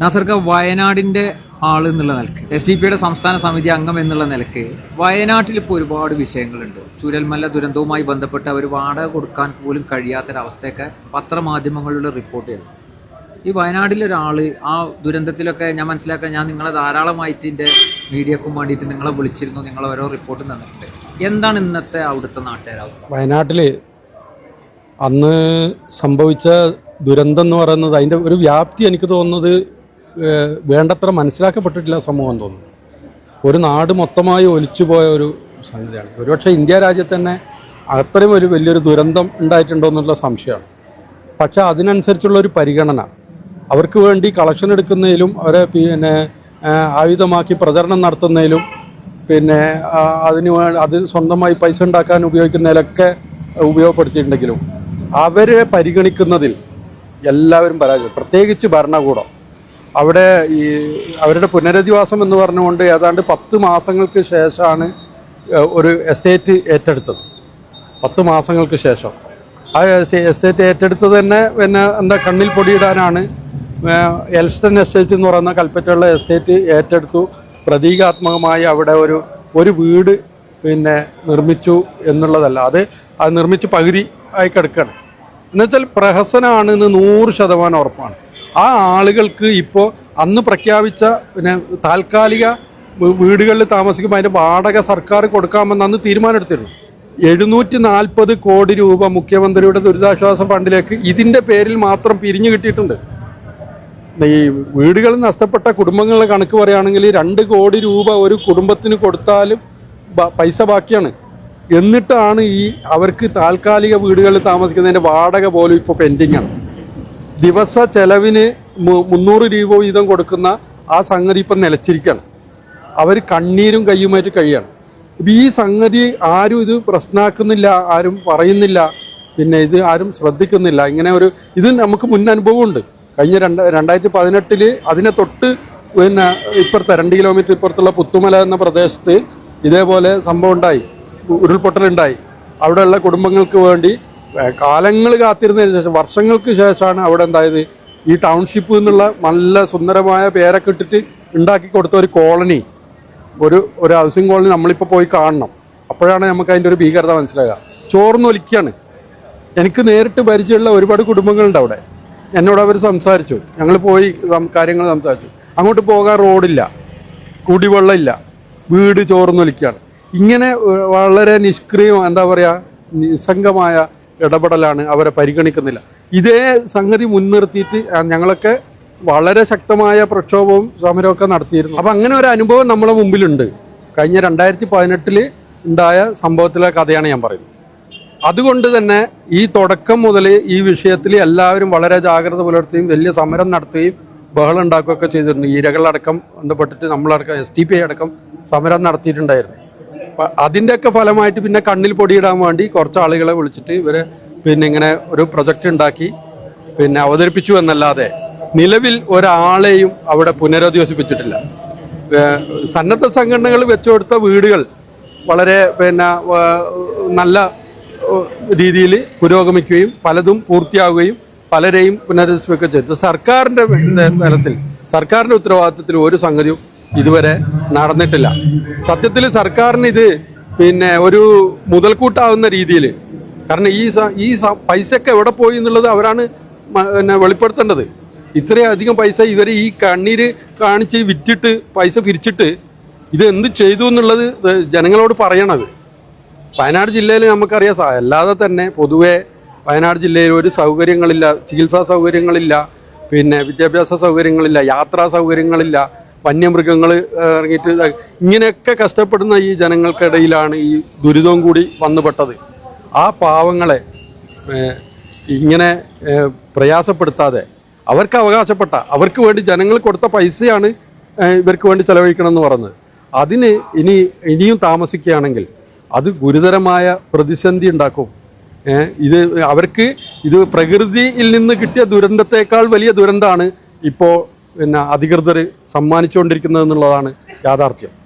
നാസർക്ക് വയനാടിന്റെ ആൾ എന്നുള്ള നിലയ്ക്ക് എസ് ഡി പിയുടെ സംസ്ഥാന സമിതി അംഗം എന്നുള്ള നിലയ്ക്ക് വയനാട്ടിൽ ഇപ്പോൾ ഒരുപാട് വിഷയങ്ങളുണ്ട്. ചുരൽമല ദുരന്തവുമായി ബന്ധപ്പെട്ട് അവർ വാടക കൊടുക്കാൻ പോലും കഴിയാത്തൊരവസ്ഥയൊക്കെ പത്രമാധ്യമങ്ങളിലൂടെ റിപ്പോർട്ട് ചെയ്തു ഈ വയനാട്ടിലൊരാൾ ആ ദുരന്തത്തിലൊക്കെ ഞാൻ മനസ്സിലാക്കാൻ ഞാൻ നിങ്ങളെ ധാരാളമായിട്ട് എന്റെ മീഡിയക്കും വേണ്ടിയിട്ട് നിങ്ങളെ വിളിച്ചിരുന്നു നിങ്ങൾ ഓരോ റിപ്പോർട്ട് തന്നിട്ടുണ്ട്. എന്താണ് ഇന്നത്തെ അവിടുത്തെ നാട്ടുകാരവസ്ഥ? വയനാട്ടിൽ അന്ന് സംഭവിച്ച ദുരന്തം എന്ന് പറയുന്നത് അതിന്റെ ഒരു വ്യാപ്തി എനിക്ക് തോന്നുന്നത് വേണ്ടത്ര മനസ്സിലാക്കപ്പെട്ടിട്ടില്ല സമൂഹം തോന്നുന്നു. ഒരു നാട് മൊത്തമായി ഒലിച്ചു പോയ ഒരു സംഗതിയാണ്. ഒരുപക്ഷെ ഇന്ത്യ രാജ്യത്ത് തന്നെ അത്രയും ഒരു വലിയൊരു ദുരന്തം ഉണ്ടായിട്ടുണ്ടോ എന്നുള്ള സംശയമാണ്. പക്ഷേ അതിനനുസരിച്ചുള്ള ഒരു പരിഗണന. അവർക്ക് വേണ്ടി കളക്ഷൻ എടുക്കുന്നതിലും അവരെ പിന്നെ ആയുധമാക്കി പ്രചരണം നടത്തുന്നതിലും പിന്നെ അതിന് അത് സ്വന്തമായി പൈസ ഉണ്ടാക്കാൻ ഉപയോഗിക്കുന്നതിലൊക്കെ ഉപയോഗപ്പെടുത്തിയിട്ടുണ്ടെങ്കിലും അവരെ പരിഗണിക്കുന്നതിൽ എല്ലാവരും പരാജയം പ്രത്യേകിച്ച് ഭരണകൂടം. അവിടെ ഈ അവരുടെ പുനരധിവാസം എന്ന് പറഞ്ഞുകൊണ്ട് ഏതാണ്ട് പത്ത് മാസങ്ങൾക്ക് ശേഷമാണ് ഒരു എസ്റ്റേറ്റ് ഏറ്റെടുത്തത്. പത്ത് മാസങ്ങൾക്ക് ശേഷം. ആ എസ്റ്റേറ്റ് ഏറ്റെടുത്തത് തന്നെ പിന്നെ എന്താ കണ്ണിൽ പൊടിയിടാനാണ് എൽസ്റ്റൺ എസ്റ്റേറ്റ് എന്ന് പറയുന്ന കൽപ്പറ്റയുള്ള എസ്റ്റേറ്റ് ഏറ്റെടുത്തു. പ്രതീകാത്മകമായി അവിടെ ഒരു ഒരു വീട് പിന്നെ നിർമ്മിച്ചു എന്നുള്ളതല്ല. അത് അത് നിർമ്മിച്ച് പകുതി ആയി കിടക്കുകയാണ് എന്നുവെച്ചാൽ പ്രഹസനമാണ് ഇന്ന് നൂറ് ശതമാനം ഉറപ്പാണ്. ആ ആളുകൾക്ക് ഇപ്പോൾ അന്ന് പ്രഖ്യാപിച്ച പിന്നെ താൽക്കാലിക വീടുകളിൽ താമസിക്കുമ്പോൾ അതിന്റെ വാടക സർക്കാർ കൊടുക്കാമെന്ന് അന്ന് തീരുമാനമെടുത്തിരുന്നു. എഴുന്നൂറ്റി നാൽപ്പത് കോടി രൂപ മുഖ്യമന്ത്രിയുടെ ദുരിതാശ്വാസ ഫണ്ടിലേക്ക് ഇതിന്റെ പേരിൽ മാത്രം പിരിഞ്ഞു കിട്ടിയിട്ടുണ്ട്. ഈ വീടുകൾ നഷ്ടപ്പെട്ട കുടുംബങ്ങളുടെ കണക്ക് പറയുകയാണെങ്കിൽ രണ്ട് കോടി രൂപ ഒരു കുടുംബത്തിന് കൊടുത്താലും പൈസ ബാക്കിയാണ്. എന്നിട്ടാണ് ഈ അവർക്ക് താൽക്കാലിക വീടുകളിൽ താമസിക്കുന്നതിന്റെ വാടക പോലും ഇപ്പോൾ പെൻഡിങ് ആണ്. ദിവസ ചെലവിന് മുന്നൂറ് രൂപ വീതം കൊടുക്കുന്ന ആ സംഗതി ഇപ്പം നിലച്ചിരിക്കുകയാണ്. അവർ കണ്ണീരും കയ്യുമായിട്ട് കഴിയാണ് ഇപ്പം ഈ സംഗതി ആരും ഇത് പ്രശ്നമാക്കുന്നില്ല ആരും പറയുന്നില്ല പിന്നെ ഇത് ആരും ശ്രദ്ധിക്കുന്നില്ല. ഇങ്ങനെ ഒരു ഇത് നമുക്ക് മുൻ അനുഭവമുണ്ട്. കഴിഞ്ഞ രണ്ട് രണ്ടായിരത്തി പതിനെട്ടിൽ അതിനെ തൊട്ട് പിന്നെ ഇപ്പുറത്തെ രണ്ട് കിലോമീറ്റർ ഇപ്പുറത്തുള്ള പുത്തുമല എന്ന പ്രദേശത്ത് ഇതേപോലെ സംഭവം ഉണ്ടായി. ഉരുൾപൊട്ടലുണ്ടായി. അവിടെയുള്ള കുടുംബങ്ങൾക്ക് വേണ്ടി കാലങ്ങൾ കാത്തിരുന്നതിന് ശേഷം വർഷങ്ങൾക്ക് ശേഷമാണ് അവിടെ എന്തായത്? ഈ ടൗൺഷിപ്പ് എന്നുള്ള നല്ല സുന്ദരമായ പേരൊക്കെ ഇട്ടിട്ട് ഉണ്ടാക്കി കൊടുത്ത ഒരു കോളനി. ഒരു ഒരു ഹൗസിംഗ് കോളനി നമ്മളിപ്പോൾ പോയി കാണണം. അപ്പോഴാണ് നമുക്ക് അതിന്റെ ഒരു ഭീകരത മനസ്സിലാകുക ചോർന്നൊലിക്കുകയാണ് എനിക്ക് നേരിട്ട് പരിചയമുള്ള ഒരുപാട് കുടുംബങ്ങളുണ്ട് അവിടെ. എന്നോട് അവർ സംസാരിച്ചു. ഞങ്ങൾ പോയി കാര്യങ്ങൾ സംസാരിച്ചു. അങ്ങോട്ട് പോകാൻ റോഡില്ല. കുടിവെള്ളമില്ല. വീട് ചോർന്നൊലിക്കുകയാണ് ഇങ്ങനെ വളരെ നിഷ്ക്രിയം എന്താ പറയുക നിസ്സംഗമായ ഇടപെടലാണ് അവരെ പരിഗണിക്കുന്നില്ല. ഇതേ സംഗതി മുൻനിർത്തിയിട്ട് ഞങ്ങളൊക്കെ വളരെ ശക്തമായ പ്രക്ഷോഭവും സമരമൊക്കെ നടത്തിയിരുന്നു. അപ്പം അങ്ങനെ ഒരു അനുഭവം നമ്മളെ മുമ്പിലുണ്ട്. കഴിഞ്ഞ രണ്ടായിരത്തി പതിനെട്ടിൽ ഉണ്ടായ സംഭവത്തിലെ കഥയാണ് ഞാൻ പറയുന്നത്. അതുകൊണ്ട് തന്നെ ഈ തുടക്കം മുതൽ ഈ വിഷയത്തിൽ എല്ലാവരും വളരെ ജാഗ്രത പുലർത്തുകയും വലിയ സമരം നടത്തുകയും ബഹളം ഉണ്ടാക്കുകയൊക്കെ ചെയ്തിട്ടുണ്ട്. ഈരകളടക്കം ബന്ധപ്പെട്ടിട്ട് നമ്മളടക്കം എസ് ടി പി അടക്കം സമരം നടത്തിയിട്ടുണ്ടായിരുന്നു. അതിന്റെയൊക്കെ ഫലമായിട്ട് പിന്നെ കണ്ണിൽ പൊടിയിടാൻ വേണ്ടി കുറച്ച് ആളുകളെ വിളിച്ചിട്ട് ഇവരെ പിന്നെ ഇങ്ങനെ ഒരു പ്രൊജക്റ്റ് ഉണ്ടാക്കി പിന്നെ അവതരിപ്പിച്ചു എന്നല്ലാതെ നിലവിൽ ഒരാളെയും അവിടെ പുനരധിവസിപ്പിച്ചിട്ടില്ല. സന്നദ്ധ സംഘടനകൾ വെച്ചുകൊടുത്ത വീടുകൾ വളരെ പിന്നെ നല്ല രീതിയിൽ പുരോഗമിക്കുകയും പലതും പൂർത്തിയാവുകയും പലരെയും പുനരധിവസിപ്പിക്കുകയും ചെയ്തു. സർക്കാരിന്റെ തലത്തിൽ സർക്കാരിന്റെ ഉത്തരവാദിത്തത്തിൽ ഒരു സംഗതിയും ഇതുവരെ നടന്നിട്ടില്ല. സത്യത്തിൽ സർക്കാരിന് ഇത് പിന്നെ ഒരു മുതൽക്കൂട്ടാവുന്ന രീതിയിൽ കാരണം ഈ ഈ പൈസയൊക്കെ എവിടെ പോയി എന്നുള്ളത് അവരാണ് പിന്നെ വെളിപ്പെടുത്തേണ്ടത്. ഇത്രയധികം പൈസ ഇവർ ഈ കണ്ണീര് കാണിച്ച് വിറ്റിട്ട് പൈസ പിരിച്ചിട്ട് ഇത് എന്ത് ചെയ്തു എന്നുള്ളത് ജനങ്ങളോട് പറയണത്. വയനാട് ജില്ലയിൽ നമുക്കറിയാം അല്ലാതെ തന്നെ പൊതുവെ വയനാട് ജില്ലയിൽ ഒരു സൗകര്യങ്ങളില്ല ചികിത്സാ സൗകര്യങ്ങളില്ല പിന്നെ വിദ്യാഭ്യാസ സൗകര്യങ്ങളില്ല യാത്രാ സൗകര്യങ്ങളില്ല വന്യമൃഗങ്ങൾ ഇറങ്ങിയിട്ട് ഇങ്ങനെയൊക്കെ കഷ്ടപ്പെടുന്ന ഈ ജനങ്ങൾക്കിടയിലാണ് ഈ ദുരിതവും കൂടി വന്നുപെട്ടത്. ആ പാവങ്ങളെ ഇങ്ങനെ പ്രയാസപ്പെടുത്താതെ അവർക്ക് അവകാശപ്പെട്ട അവർക്ക് വേണ്ടി ജനങ്ങൾ കൊടുത്ത പൈസയാണ് ഇവർക്ക് വേണ്ടി ചെലവഴിക്കണം എന്ന് പറഞ്ഞത്. അതിന് ഇനി ഇനിയും താമസിക്കുകയാണെങ്കിൽ അത് ഗുരുതരമായ പ്രതിസന്ധി ഉണ്ടാക്കും. ഇത് അവർക്ക് ഇത് പ്രകൃതിയിൽ നിന്ന് കിട്ടിയ ദുരന്തത്തേക്കാൾ വലിയ ദുരന്തമാണ് ഇപ്പോൾ പിന്നെ അധികൃതർ സമ്മാനിച്ചുകൊണ്ടിരിക്കുന്നത് എന്നുള്ളതാണ് യാഥാർത്ഥ്യം.